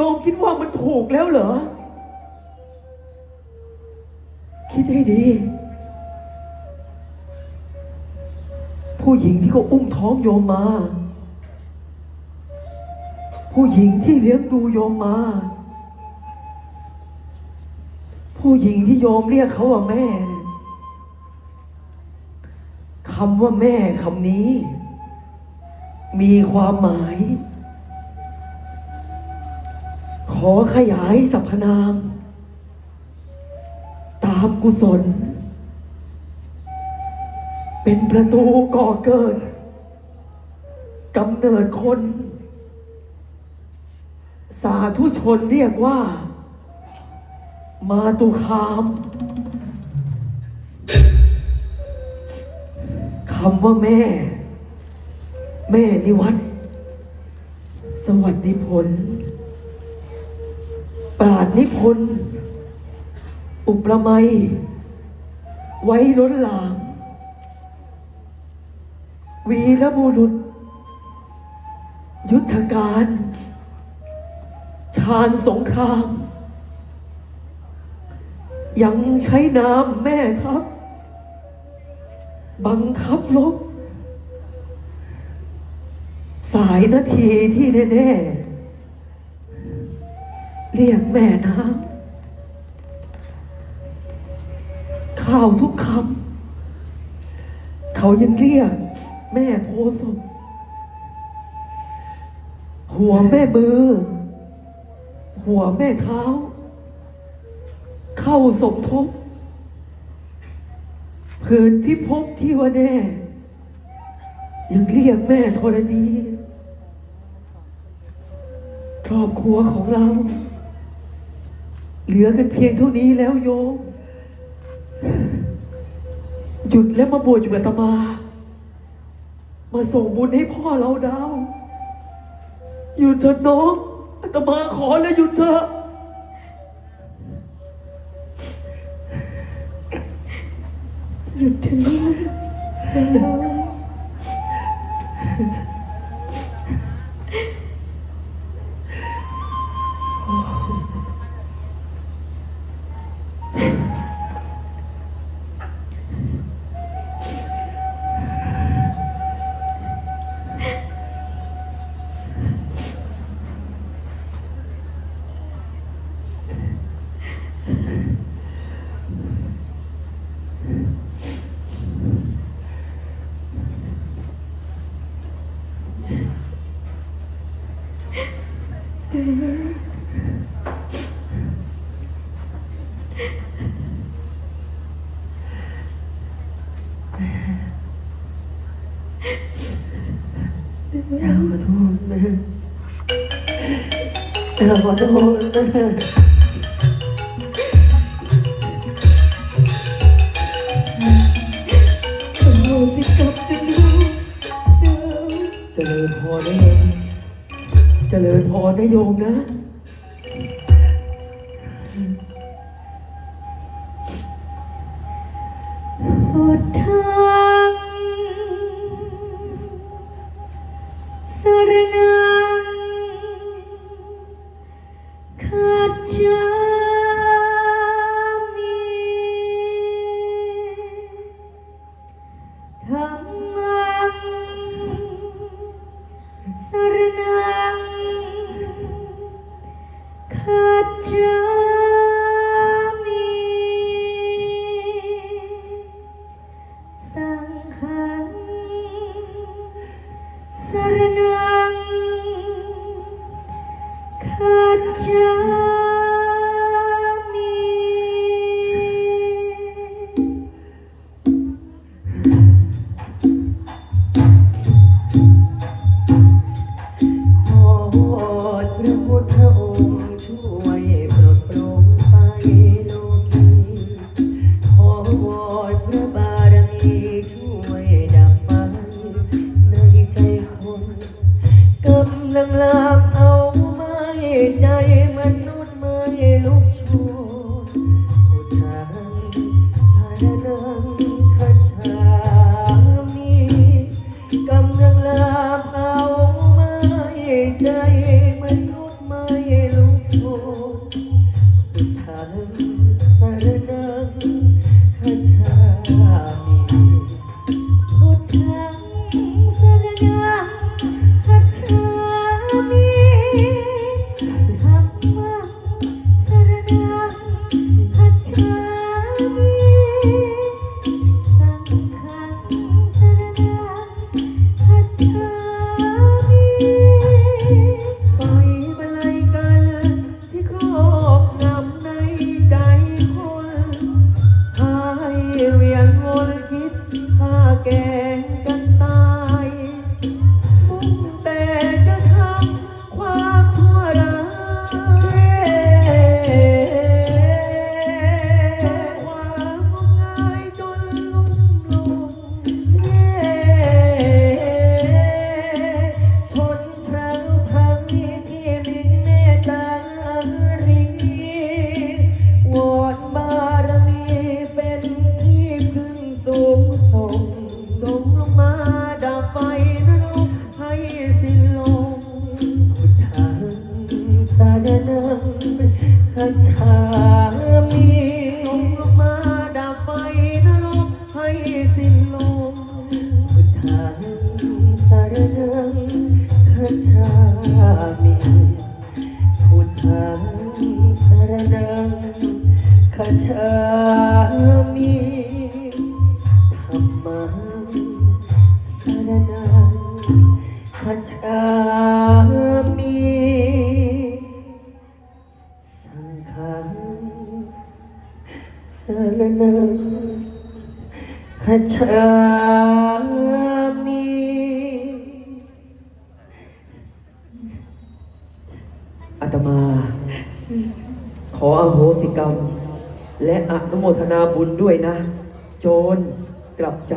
โยมคิดว่ามันถูกแล้วเหรอ คิดให้ดี ผู้หญิงที่เขาอุ้มท้องโยมมา ผู้หญิงที่เลี้ยงดูโยมมา ผู้หญิงที่โยมเรียกเขาว่าแม่คำว่าแม่คำนี้ มีความหมาย ขอขยายสรรพนาม ตามกุศล เป็นประตูก่อเกิดกำเนิดคน สาธุชนเรียกว่า มาตุคาม คำว่าแม่ แม่นิวัตสวัสดิผล ปราดนิพนธ์อุปไมยไว้ล้นหลาม วีรบุรุษ ยุทธการ ชาญสงคราม ยังใช้นามแม่ครับ บังคับลบ สายนาทีที่แน่ ๆ เรียกแม่น้ำข้าวทุกคำเขายังเรียก แม่โพศพหัวแม่มือ หัวแม่เท้า เข้าสมทบผืนพิภพที่ว่าแน่ ยังเรียกแม่ธรณีครอบครัวของเรา เหลือกันเพียงเท่านี้แล้วโยม หยุดแล้วมาบวชอยู่กับอาตมา มาส่งบุญให้พ่อเราดาว หยุดเถอะน้องอาตมาขอแล้วหยุดเถอะ หยุดเถอะลู อยากขอโทษแม่อยากขอโทษแม่โอ้โหสิกลับเป็นลูกเดิมเจริญพรนะโยม เจริญพรนะโยมนะหดทางสรนังขัดจามิธรรม ข้ามีธรรมังสรณังข้ามีสังฆังสรณังข้ามีอาตมา ขออโหสิกรรม และอนุโมทนาบุญด้วยนะ โจรกลับใจ